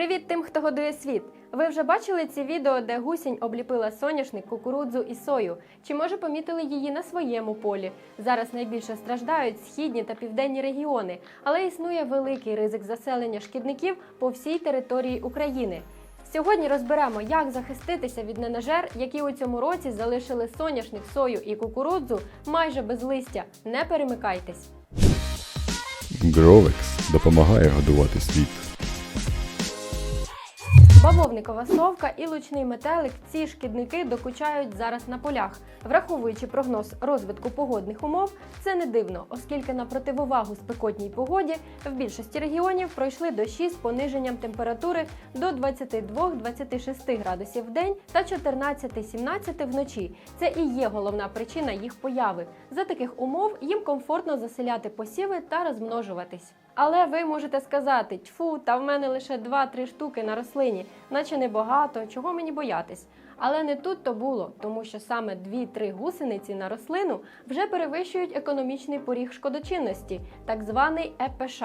Привіт тим, хто годує світ! Ви вже бачили ці відео, де гусінь обліпила соняшник, кукурудзу і сою? Чи може помітили її на своєму полі? Зараз найбільше страждають східні та південні регіони, але існує великий ризик заселення шкідників по всій території України. Сьогодні розберемо, як захиститися від ненажер, які у цьому році залишили соняшник, сою і кукурудзу майже без листя. Не перемикайтесь. Гровекс допомагає годувати світ. Бавовникова совка і лучний метелик ці шкідники докучають зараз на полях. Враховуючи прогноз розвитку погодних умов, це не дивно, оскільки на противовагу спекотній погоді в більшості регіонів пройшли дощі з пониженням температури до 22-26 градусів в день та 14-17 вночі. Це і є головна причина їх появи. За таких умов їм комфортно заселяти посіви та розмножуватись. Але ви можете сказати: тьфу, та в мене лише 2-3 штуки на рослині, наче небагато, чого мені боятись. Але не тут то було, тому що саме 2-3 гусениці на рослину вже перевищують економічний поріг шкодочинності, так званий ЕПШ.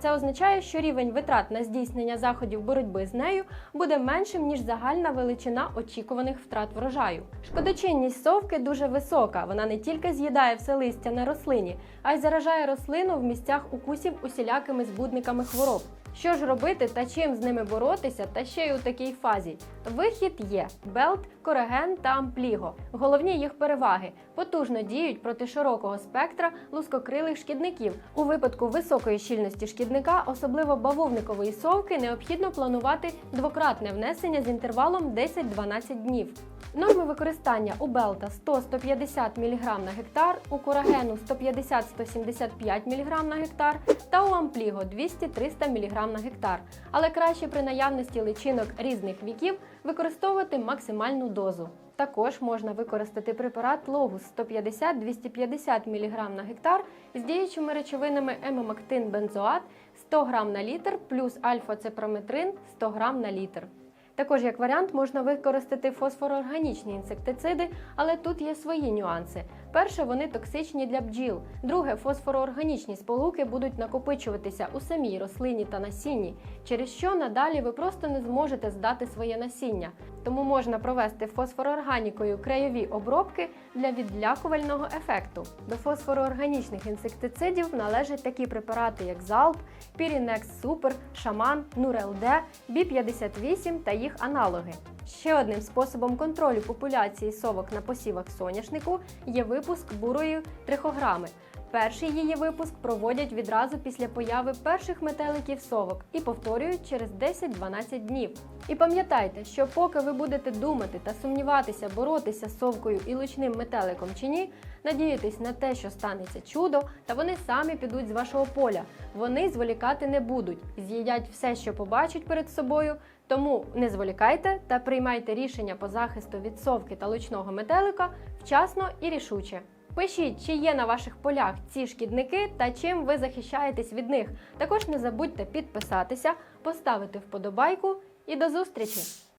Це означає, що рівень витрат на здійснення заходів боротьби з нею буде меншим ніж загальна величина очікуваних втрат врожаю. Шкодочинність совки дуже висока. Вона не тільки з'їдає все листя на рослині, а й заражає рослину в місцях укусів усілякими збудниками хвороб. Що ж робити та чим з ними боротися, та ще й у такій фазі? Вихід є белт, кораген та ампліго. Головні їх переваги потужно діють проти широкого спектра лускокрилих шкідників. У випадку високої щільності шкідника, особливо бавовникової совки, необхідно планувати двократне внесення з інтервалом 10-12 днів. Норми використання у белта 100-150 мг на гектар, у курагену 150-175 мг на гектар та у ампліго 200-300 мг на гектар. Але краще при наявності личинок різних віків використовувати максимальну дозу. Також можна використати препарат Логус 150-250 мг на гектар з діючими речовинами емомактин бензоат 100 г на літр плюс альфа-цепрометрин 100 г на літр. Також як варіант можна використати фосфороорганічні інсектициди, але тут є свої нюанси. Перше, вони токсичні для бджіл. Друге, фосфороорганічні сполуки будуть накопичуватися у самій рослині та насінні, через що надалі ви просто не зможете здати своє насіння. Тому можна провести фосфороорганікою краєві обробки для відлякувального ефекту. До фосфороорганічних інсектицидів належать такі препарати, як Залп, Пірінекс Супер, Шаман, Нурелде, Бі-58 та їх аналоги. Ще одним способом контролю популяції совок на посівах соняшнику є випуск бурої трихограми. Перший її випуск проводять відразу після появи перших метеликів совок і повторюють через 10-12 днів. І пам'ятайте, що поки ви будете думати та сумніватися, боротися з совкою і лучним метеликом чи ні, надіятись на те, що станеться чудо, та вони самі підуть з вашого поля. Вони зволікати не будуть, з'їдять все, що побачать перед собою. Тому не зволікайте та приймайте рішення по захисту від совки та лучного метелика вчасно і рішуче. Пишіть, чи є на ваших полях ці шкідники та чим ви захищаєтесь від них. Також не забудьте підписатися, поставити вподобайку і до зустрічі!